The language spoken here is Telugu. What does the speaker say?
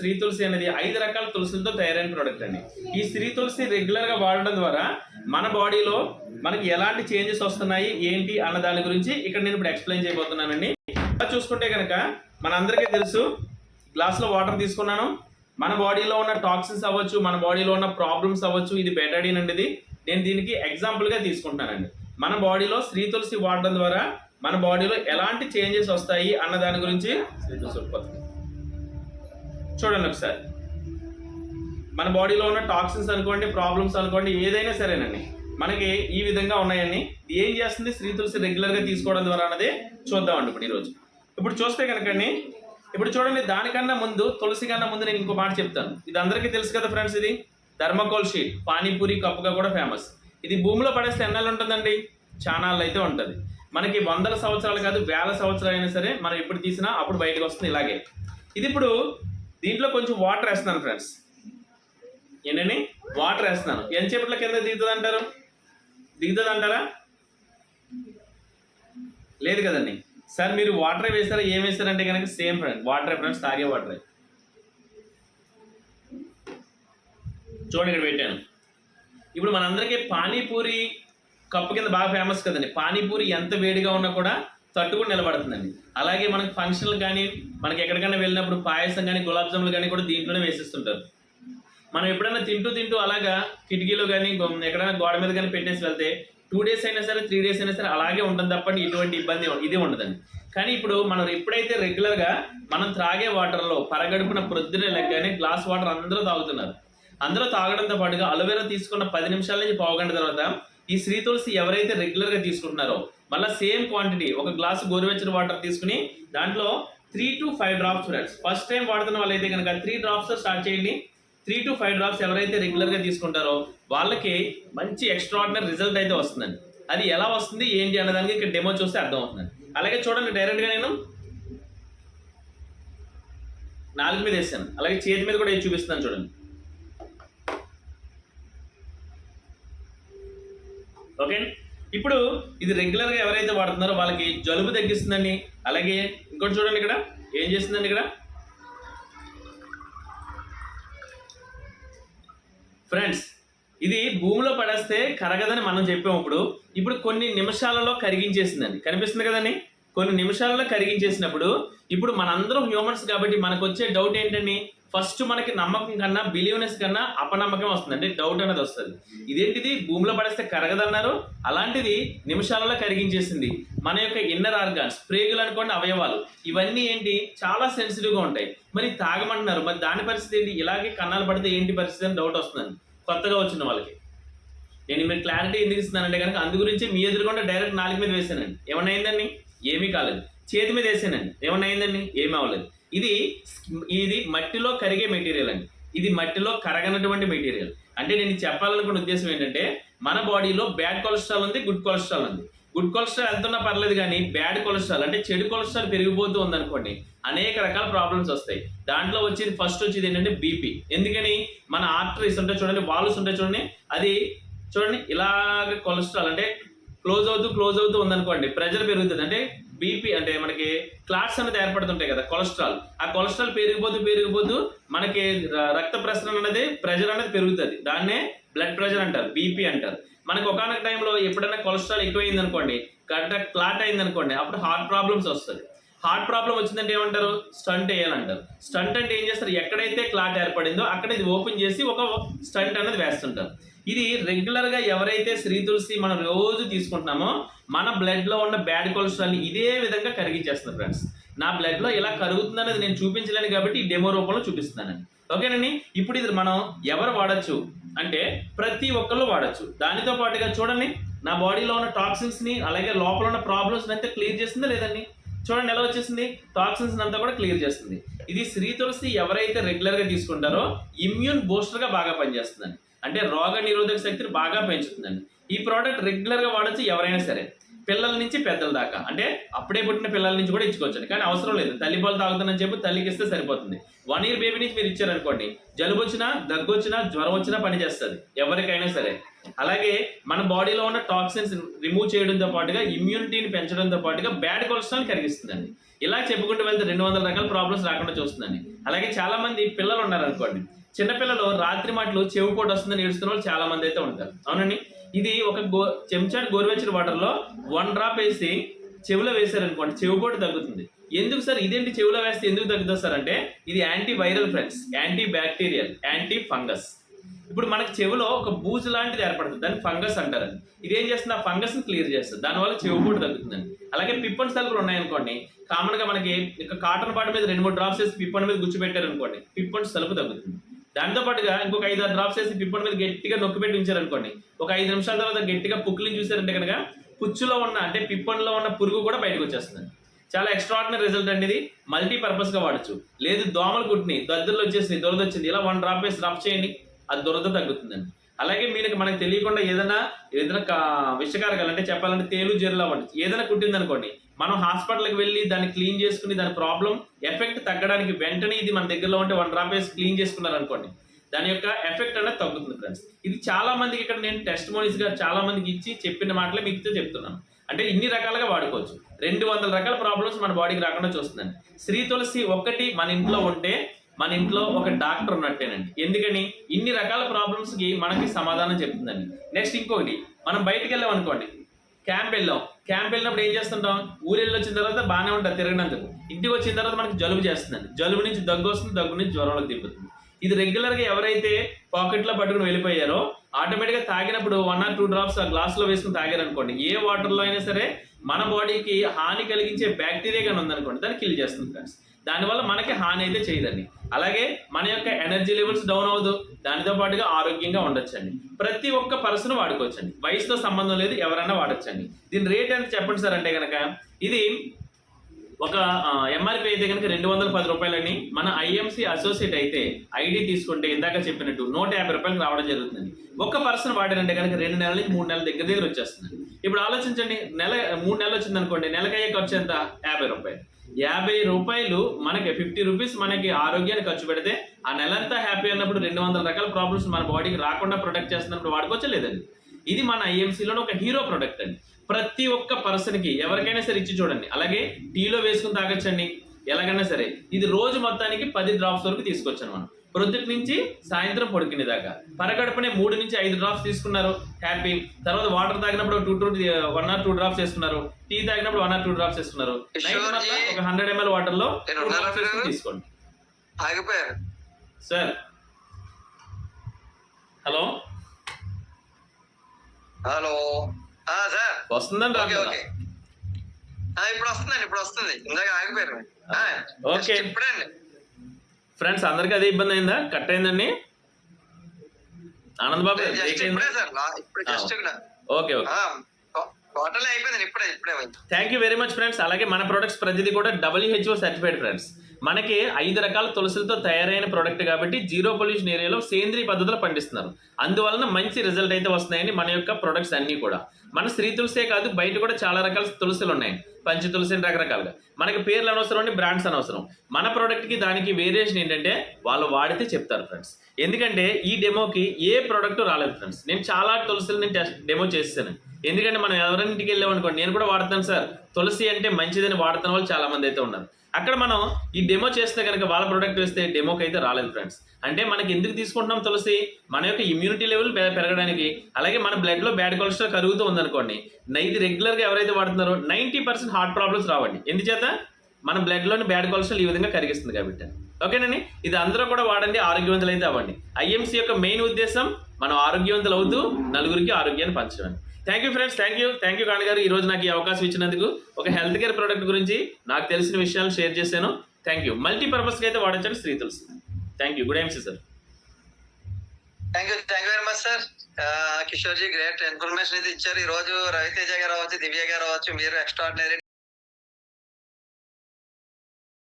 శ్రీ తులసి అనేది ఐదు రకాల తులసులతో తయారైన ప్రోడక్ట్ అండి. ఈ శ్రీ తులసి రెగ్యులర్గా వాడడం ద్వారా మన బాడీలో మనకి ఎలాంటి చేంజెస్ వస్తున్నాయి ఏంటి అన్న దాని గురించి ఇక్కడ నేను ఇప్పుడు ఎక్స్ప్లెయిన్ చేయబోతున్నానండి. అలా చూసుకుంటే కనుక మనందరికీ తెలుసు గ్లాస్లో వాటర్ తీసుకున్నాను. మన బాడీలో ఉన్న టాక్సిన్స్ అవ్వచ్చు మన బాడీలో ఉన్న ప్రాబ్లమ్స్ అవ్వచ్చు ఇది బెటాడిన్ అండి ఇది. నేను దీనికి ఎగ్జాంపుల్గా తీసుకుంటానండి తీసుకుంటున్నానండి. మన బాడీలో శ్రీ తులసి వాడడం ద్వారా మన బాడీలో ఎలాంటి చేంజెస్ వస్తాయి అన్న దాని గురించి శ్రీ తులసి ఉత్పత్తి. చూడండి ఒకసారి. మన బాడీలో ఉన్న టాక్సిన్స్ అనుకోండి ప్రాబ్లమ్స్ అనుకోండి ఏదైనా సరేనండి. మనకి ఈ విధంగా ఉన్నాయని ఇది ఏం చేస్తుంది? శ్రీ తులసి రెగ్యులర్గా తీసుకోవడం ద్వారా అన్నది చూద్దామండి ఇప్పుడు ఈరోజు. ఇప్పుడు చూస్తే కనుకండి ఇప్పుడు చూడండి దానికన్నా ముందు తులసి కన్నా ముందు నేను ఇంకో మాట చెప్తాను. ఇది అందరికీ తెలుసు కదా ఫ్రెండ్స్ ఇది? ధర్మకోల్ షీట్ పానీపూరి కప్పుగా కూడా ఫేమస్ ఇది భూమిలో పడేస్తే ఎన్నాళ్ళు ఉంటుందండి? చానాళ్ళు అయితే ఉంటుంది. మనకి వందల సంవత్సరాలు కాదు వేల సంవత్సరాలు అయినా సరే మనం ఎప్పుడు తీసినా అప్పుడు బయటకు వస్తుంది ఇలాగే. ఇది ఇప్పుడు దీంట్లో కొంచెం వాటర్ వేస్తున్నాను ఫ్రెండ్స్ ఏంటండి? వాటర్ వేస్తున్నాను. ఎంతసేపట్ల కింద దిగుతుంది అంటారు దిగుతుంది అంటారా లేదు కదండి. సార్ మీరు వాటర్ వేస్తారా? ఏం వేస్తారంటే కనుక సేమ్ ఫ్రెండ్ వాటర్ ఫ్రెండ్స్ తాగే వాటర్ చూడండి ఇక్కడ పెట్టాను. ఇప్పుడు మనందరికీ పానీపూరి కప్పు కింద బాగా ఫేమస్ కదండి. పానీపూరి ఎంత వేడిగా ఉన్నా కూడా తట్టుకుని నిలబడుతుందండి. అలాగే మనకి ఫంక్షన్లు కానీ మనకి ఎక్కడికైనా వెళ్ళినప్పుడు పాయసం కానీ గులాబ్ జాములు కానీ కూడా దీంట్లోనే వేసిస్తుంటారు. మనం ఎప్పుడైనా తింటూ తింటూ అలాగా కిటికీలో కానీ ఎక్కడైనా గోడ మీద కానీ పెట్టేసి వెళ్తే టూ డేస్ అయినా సరే త్రీ డేస్ అయినా సరే అలాగే ఉంటుంది తప్పండి ఎటువంటి ఇబ్బంది ఇది ఉండదండి. కానీ ఇప్పుడు మనం ఎప్పుడైతే రెగ్యులర్గా మనం త్రాగే వాటర్లో పరగడుపున ప్రొద్దున లెక్కనే గ్లాస్ వాటర్ అందరూ తాగుతున్నారు. అందరూ తాగడంతో పాటుగా అలోవెరా తీసుకున్న పది నిమిషాల నుంచి పావుగంట తర్వాత ఈ శ్రీ తులసి ఎవరైతే రెగ్యులర్గా తీసుకుంటున్నారో మళ్ళీ సేమ్ క్వాంటిటీ ఒక గ్లాస్ గోరువెచ్చని వాటర్ తీసుకుని దాంట్లో three to five drops friends first time వాడుతున్న వాళ్ళైతే కనుక త్రీ డ్రాప్స్ స్టార్ట్ చేయండి. త్రీ టు ఫైవ్ డ్రాప్స్ ఎవరైతే రెగ్యులర్గా తీసుకుంటారో వాళ్ళకి మంచి ఎక్స్ట్రాడినరీ రిజల్ట్ అయితే వస్తుందండి. అది ఎలా వస్తుంది ఏంటి అన్నదానికి ఇక్కడ డెమో చూస్తే అర్థం అవుతుందండి అలాగే చూడండి డైరెక్ట్గా నేను నాలుగు మీద వేసాను. అలాగే చేతి మీద కూడా చూపిస్తున్నాను చూడండి. ఓకే ఇప్పుడు ఇది రెగ్యులర్గా ఎవరైతే వాడుతున్నారో వాళ్ళకి జలుబు తగ్గిస్తుందండి. అలాగే ఇంకోటి చూడండి ఇక్కడ. ఏం చేస్తుందండి ఇక్కడ? ఫ్రెండ్స్ ఇది భూమిలో పడేస్తే కరగదని మనం చెప్పాము ఇప్పుడు. ఇప్పుడు కొన్ని నిమిషాలలో కరిగించేసిందండి. కనిపిస్తుంది కదండి? కొన్ని నిమిషాలలో కరిగించేసినప్పుడు ఇప్పుడు మనందరం హ్యూమన్స్ కాబట్టి మనకు వచ్చే డౌట్ ఏంటండి? ఫస్ట్ మనకి నమ్మకం కన్నా బిలీవ్నెస్ కన్నా అపనమ్మకం వస్తుంది. అంటే డౌట్ అనేది వస్తుంది. ఇదేంటిది? భూమిలో పడేస్తే కరగదన్నారు. అలాంటిది నిమిషాలలో కరిగించేసింది. మన యొక్క ఇన్నర్ ఆర్గాన్స్ ప్రేగులు అనుకోండి అవయవాలు. ఇవన్నీ ఏంటి? చాలా సెన్సిటివ్గా ఉంటాయి. మరి తాగమంటున్నారు. మరి దాని పరిస్థితి ఏంటి? ఇలాగే కన్నాలు పడితే ఏంటి పరిస్థితి అని డౌట్ వస్తుందండి. కొత్తగా వచ్చిన వాళ్ళకి. నేను మీరు క్లారిటీ ఎందుకు ఇస్తున్నానంటే కనుక అందు గురించి మీ ఎదురుకుండా డైరెక్ట్ నాలుగు మీద వేసానండి ఏమన్నా అయిందండి? ఏమీ కాలేదు. చేతి మీద వేసానండి. ఏమన్నా అయిందండి? ఏమీ అవ్వలేదు. ఇది ఇది మట్టిలో కరిగే మెటీరియల్ అండి. ఇది మట్టిలో కరగనటువంటి మెటీరియల్. అంటే నేను చెప్పాలనుకున్న ఉద్దేశం ఏంటంటే మన బాడీలో బ్యాడ్ కొలెస్ట్రాల్ ఉంది గుడ్ కొలెస్ట్రాల్ ఉంది. గుడ్ కొలెస్ట్రాల్ వెళ్తున్నా పర్లేదు కానీ బ్యాడ్ కొలెస్ట్రాల్ అంటే చెడు కొలెస్ట్రాల్ పెరిగిపోతూ ఉందనుకోండి అనేక రకాల ప్రాబ్లమ్స్ వస్తాయి. దాంట్లో వచ్చేది ఫస్ట్ వచ్చేది ఏంటంటే బీపీ. ఎందుకని? మన ఆర్టరీస్ ఉంటాయి చూడండి వాల్స్ ఉంటాయి చూడండి అది చూడండి ఇలాగ కొలెస్ట్రాల్ అంటే క్లోజ్ అవుతూ క్లోజ్ అవుతూ ఉందనుకోండి ప్రెషర్ పెరుగుతుంది. అంటే బీపీ అంటే మనకి క్లాట్స్ అనేది ఏర్పడుతుంటాయి కదా కొలెస్ట్రాల్. ఆ కొలెస్ట్రాల్ పెరిగిపోతూ పెరిగిపోతూ మనకి రక్త ప్రసరణ అనేది ప్రెషర్ అనేది పెరుగుతుంది. దాన్నే బ్లడ్ ప్రెషర్ అంటారు బీపీ అంటారు. మనకి ఒకనొక టైంలో ఎప్పుడైనా కొలెస్ట్రాల్ ఎక్కువైంది అనుకోండి కరెక్ట్ క్లాట్ అయింది అనుకోండి అప్పుడు హార్ట్ ప్రాబ్లమ్స్ వస్తుంది. హార్ట్ ప్రాబ్లం వచ్చిందంటే ఏమంటారు? స్టంట్ వేయాలంటారు. స్టంట్ అంటే ఏం చేస్తారు? ఎక్కడైతే క్లాట్ ఏర్పడిందో అక్కడ ఇది ఓపెన్ చేసి ఒక స్టంట్ అనేది వేస్తుంటారు. ఇది రెగ్యులర్గా ఎవరైతే శ్రీ తులసి మనం రోజు తీసుకుంటున్నామో మన బ్లడ్లో ఉన్న బ్యాడ్ కొలెస్ట్రాల్ని ఇదే విధంగా కరిగించేస్తుంది ఫ్రెండ్స్ నా బ్లడ్లో ఎలా ఇలా కరుగుతుంది అనేది నేను చూపించలేను కాబట్టి ఈ డెమో రూపంలో చూపిస్తున్నానండి ఓకేనండి? ఇప్పుడు ఇది మనం ఎవరు వాడచ్చు? అంటే ప్రతి ఒక్కళ్ళు వాడచ్చు. దానితో పాటుగా చూడండి నా బాడీలో ఉన్న టాక్సిన్స్ని అలాగే లోపల ఉన్న ప్రాబ్లమ్స్ని అయితే క్లియర్ చేసిందా లేదండి? చూడండి ఎలా వచ్చేసింది? టాక్సిన్స్ అంతా కూడా క్లియర్ చేస్తుంది. ఇది శ్రీ తులసి ఎవరైతే రెగ్యులర్గా తీసుకుంటారో ఇమ్యూన్ బూస్టర్గా బాగా పనిచేస్తుందండి. అంటే రోగ నిరోధక శక్తిని బాగా పెంచుతుందండి. ఈ ప్రోడక్ట్ రెగ్యులర్గా వాడచ్చు ఎవరైనా సరే. పిల్లల నుంచి పెద్దల దాకా. అంటే అప్పుడే పుట్టిన పిల్లల నుంచి కూడా ఇచ్చుకోవచ్చు కానీ అవసరం లేదు. తల్లి పాలు తాగుతానని చెప్పి తల్లికి ఇస్తే సరిపోతుంది. వన్ ఇయర్ బేబీ నుంచి మీరు ఇచ్చారనుకోండి జలుబు వచ్చినా దగ్గు వచ్చినా జ్వరం వచ్చినా పనిచేస్తుంది. ఎవరికైనా సరే. అలాగే మన బాడీలో ఉన్న టాక్సిన్స్ రిమూవ్ చేయడంతో పాటుగా ఇమ్యూనిటీని పెంచడంతో పాటుగా బ్యాడ్ కొలెస్ట్రాల్ కరిగిస్తుందండి. ఇలా చెప్పుకుంటూ వెళ్తే రెండు వందల రకాల ప్రాబ్లమ్స్ రాకుండా చూస్తుందండి. అలాగే చాలా మంది పిల్లలు ఉన్నారు అనుకోండి చిన్నపిల్లలు రాత్రి మాటలు చెవి పోటు వస్తుందని ఏడుస్తున్న వాళ్ళు చాలా మంది అయితే ఉంటారు. అవునండి? ఇది ఒక గో చెంచాడు గోరువెచ్చని వాటర్లో వన్ డ్రాప్ వేసి చెవిలో వేశారనుకోండి చెవి పోటు తగ్గుతుంది. ఎందుకు సార్? ఇదేంటి చెవిలో వేస్తే ఎందుకు తగ్గుతుంది సార్ అంటే ఇది anti viral friends anti bacterial anti fungus ఇప్పుడు మనకి చెవిలో ఒక బూజు లాంటిది ఏర్పడుతుంది దాన్ని ఫంగస్ అంటారు ఇది ఏం చేస్తుంది? ఆ ఫంగస్ క్లియర్ చేస్తుంది. దానివల్ల చెవి కూడా తగ్గుతుందండి. అలాగే పిప్పన్ సలుపులు ఉన్నాయనుకోండి కామన్గా మనకి ఇక కాటన్ పాట మీద రెండు మూడు డ్రాప్స్ వేసి పిప్పన్ మీద గుచ్చిపెట్టారు అనుకోండి పిప్పన్ సలుపు తగ్గుతుంది. దాంతో పాటుగా ఇంకొక ఐదు ఆరు డ్రాప్స్ వేసి పిప్పన్ మీద గట్టిగా నొక్కి పెట్టి ఉంచారనుకోండి ఒక ఐదు నిమిషాల తర్వాత గట్టిగా పుక్కులిని చూసారంటే కనుక పుచ్చులో ఉన్న అంటే పిప్పన్లో ఉన్న పురుగు కూడా బయటకు వచ్చేస్తుంది. చాలా ఎక్స్ట్రాడినరీ రిజల్ట్ అండి ఇది. మల్టీపర్పస్గా వాడచ్చు. లేదు దోమలు కుట్టిని దద్దుర్లు వచ్చేసి దొరద వచ్చింది ఇలా వన్ డ్రాప్ వేసి డ్రాప్ చేయండి. అది దురద తగ్గుతుందండి. అలాగే మీకు మనకు తెలియకుండా ఏదైనా ఏదైనా కా- విషకారకాలు అంటే చెప్పాలంటే తేలు జెర్లు అవ్వండి ఏదైనా కుట్టిందనుకోండి మనం హాస్పిటల్కి వెళ్ళి దాన్ని క్లీన్ చేసుకుని దాని ప్రాబ్లం ఎఫెక్ట్ తగ్గడానికి వెంటనే ఇది మన దగ్గరలో ఉంటే వన్ డ్రాప్ వేసి క్లీన్ చేసుకున్నారు అనుకోండి దాని యొక్క ఎఫెక్ట్ అనేది తగ్గుతుంది ఫ్రెండ్స్. ఇది చాలా మందికి ఇక్కడ నేను టెస్ట్ మోనీస్గా చాలా మందికి ఇచ్చి చెప్పిన మాటలే మీకు చెప్తున్నాను. అంటే ఇన్ని రకాలుగా వాడుకోవచ్చు. రెండు వందల రకాల ప్రాబ్లమ్స్ మన బాడీకి రాకుండా చూస్తుందండి. శ్రీ తులసి ఒక్కటి మన ఇంట్లో ఉంటే మన ఇంట్లో ఒక డాక్టర్ ఉన్నట్టేనండి. ఎందుకని? ఇన్ని రకాల ప్రాబ్లమ్స్కి మనకి సమాధానం చెప్తుందండి. నెక్స్ట్ ఇంకొకటి మనం బయటికి వెళ్ళాం అనుకోండి. క్యాంప్ వెళ్ళాం. క్యాంప్ వెళ్ళినప్పుడు ఏం చేస్తుంటాం? ఊరు వెళ్ళి వచ్చిన తర్వాత బాగానే ఉంటుంది తిరగనందుకు. ఇంటికి వచ్చిన తర్వాత మనకి జలుబు చేస్తుందండి. జలుబు నుంచి దగ్గు వస్తుంది దగ్గు నుంచి జ్వరంలోకి దింపుతుంది. ఇది రెగ్యులర్గా ఎవరైతే పాకెట్లో పట్టుకుని వెళ్ళిపోయారో ఆటోమేటిక్గా తాగినప్పుడు వన్ ఆర్ టూ డ్రాప్స్ ఆ గ్లాస్లో వేసుకుని తాగారనుకోండి ఏ వాటర్లో అయినా సరే మన బాడీకి హాని కలిగించే బ్యాక్టీరియా కానీ ఉందనుకోండి దాన్ని కిల్ చేస్తుంది ఫ్రెండ్స్ దానివల్ల మనకి హాని అయితే చేయదండి. అలాగే మన యొక్క ఎనర్జీ లెవెల్స్ డౌన్ అవ్వదు. దానితో పాటుగా ఆరోగ్యంగా ఉండొచ్చండి. ప్రతి ఒక్క పర్సన్ వాడుకోవచ్చండి. వయసుతో సంబంధం లేదు ఎవరైనా వాడచ్చండి. దీని రేట్ ఎంత చెప్పండి సార్ అంటే కనుక ఇది ఒక ఎంఆర్పి అయితే కనుక రెండు వందల పది రూపాయలని మన ఐఎంసి అసోసియేట్ అయితే ఐడి తీసుకుంటే ఇందాక చెప్పినట్టు నూట యాభై రూపాయలకు రావడం జరుగుతుంది ఒక్క పర్సన్ వాడారంటే కనుక రెండు నెలల నుంచి మూడు నెలల దగ్గర దగ్గర వచ్చేస్తుంది ఇప్పుడు ఆలోచించండి నెల మూడు నెలలు వచ్చింది అనుకోండి నెలకయ్యే ఖర్చు ఎంత? యాభై రూపాయలు. యాభై రూపాయలు మనకి ఫిఫ్టీ రూపీస్ మనకి ఆరోగ్యాన్ని ఖర్చు పెడితే ఆ నెలంతా హ్యాపీ అన్నప్పుడు రెండు వందల రకాల ప్రాబ్లమ్స్ మన బాడీకి రాకుండా ప్రొటెక్ట్ చేస్తున్నప్పుడు వాడుకోవచ్చా లేదండి ఇది మన ఐఎంసీలో ఒక హీరో ప్రొడక్ట్ అండి. ప్రతి ఒక్క పర్సన్కి ఎవరికైనా సరే ఇచ్చి చూడండి. అలాగే టీలో వేసుకుని తాగొచ్చండి. ఎలాగైనా సరే ఇది రోజు మొత్తానికి పది డ్రాప్స్ వరకు తీసుకొచ్చాను మనం ప్రొద్దుటి నుంచి సాయంత్రం పడుకునే దాకా పరగడపనే మూడు నుంచి ఐదు డ్రాప్స్ తీసుకున్నారు హ్యాపీ తర్వాత వాటర్ తాగినప్పుడు two two one or two drops వేసుకున్నారు. టీ తాగినప్పుడు వన్ ఆర్ టూ డ్రాప్స్ జీ. ఒక హండ్రెడ్ ఎంఎల్ వాటర్లో? తీసుకోండి. ఆగిపోయారు. సార్ హలో హలో సార్ వస్తుందండి ఇప్పుడు వస్తుందండి ఇప్పుడు వస్తుంది. ఇందాక ఆగిపోయారు. ఓకే. ఇప్పుడండి ఫ్రెండ్స్ అందరికీ అదే ఇబ్బంది అయిందా? కట్ అయిందండి? Anand Babu okay okay. Total అయిపోయింది ఇప్పుడే ఇప్పుడే అయింది. Thank you very much friends అలాగే మన ప్రొడక్ట్స్ ప్రతిదీ కూడా డబ్ల్యూహెచ్ఓ సర్టిఫైడ్ ఫ్రెండ్స్ మనకి ఐదు రకాల తులసులతో తయారైన ప్రోడక్ట్ కాబట్టి జీరో పొల్యూషన్ ఏరియాలో సేంద్రియ పద్ధతిలో పండిస్తున్నారు. అందువలన మంచి రిజల్ట్ అయితే వస్తున్నాయని మన యొక్క ప్రొడక్ట్స్ అన్నీ కూడా. మన స్త్రీ తులసే కాదు బయట కూడా చాలా రకాల తులసులు ఉన్నాయి. పంచ తులసి రకరకాలుగా. మనకి పేర్లు అనవసరం అండి బ్రాండ్స్ అనవసరం. మన ప్రోడక్ట్కి కి దానికి వేరియేషన్ ఏంటంటే వాళ్ళు వాడితే చెప్తారు ఫ్రెండ్స్ ఎందుకంటే ఈ డెమోకి ఏ ప్రోడక్ట్ రాలేదు ఫ్రెండ్స్ నేను చాలా తులసిలు నేను టెస్ట్ డెమో చేస్తాను ఎందుకంటే మనం ఎవరింటికి వెళ్ళాం అనుకోండి నేను కూడా వాడతాను సార్. తులసి అంటే మంచిదని వాడుతున్న వాళ్ళు చాలా మంది అయితే ఉన్నారు. అక్కడ మనం ఈ డెమో చేస్తే కనుక వాళ్ళ ప్రోడక్ట్ వేస్తే డెమోకి అయితే రాలేదు ఫ్రెండ్స్ అంటే మనకి ఎందుకు తీసుకుంటున్నాం తులసి? మన యొక్క ఇమ్యూనిటీ లెవెల్ పెరగడానికి. అలాగే మన బ్లడ్లో బ్యాడ్ కొలెస్ట్రాల్ కరుగుతూ ఉందనుకోండి. ఇది రెగ్యులర్గా ఎవరైతే వాడుతున్నారో నైంటీ పర్సెంట్ హార్ట్ ప్రాబ్లమ్స్ రావండి. ఎందుచేత? మన బ్లడ్లోని బ్యాడ్ కొలెస్ట్రాల్ ఈ విధంగా కరిగిస్తుంది కాబట్టి. ఓకేనండి? ఇది అందరూ కూడా వాడండి ఆరోగ్యవంతులు అయితే అవ్వండి ఐఎంసీ యొక్క మెయిన్ ఉద్దేశం మనం ఆరోగ్యవంతులు అవుతూ నలుగురికి ఆరోగ్యాన్ని పంచడం. Thank you friends thank you thank you కాణ్ గారు. ఈ రోజు నాకు ఈ అవకాశం ఇచ్చినందుకు ఒక హెల్త్ కేర్ ప్రోడక్ట్ గురించి నాకు తెలిసిన విషయాలు షేర్ చేశాను. థ్యాంక్ యూ మల్టీపర్పస్కి అయితే వాడచ్చండి Shri Tulasi. Thank you good MC sir thank you thank you very much sir Kishore ji great information అయితే ఇచ్చారు ఈ రోజు రవితేజ గారు అవ్వచ్చు దివ్య గారు అవ్వచ్చు మీరు ఎక్స్ట్రాడినరీ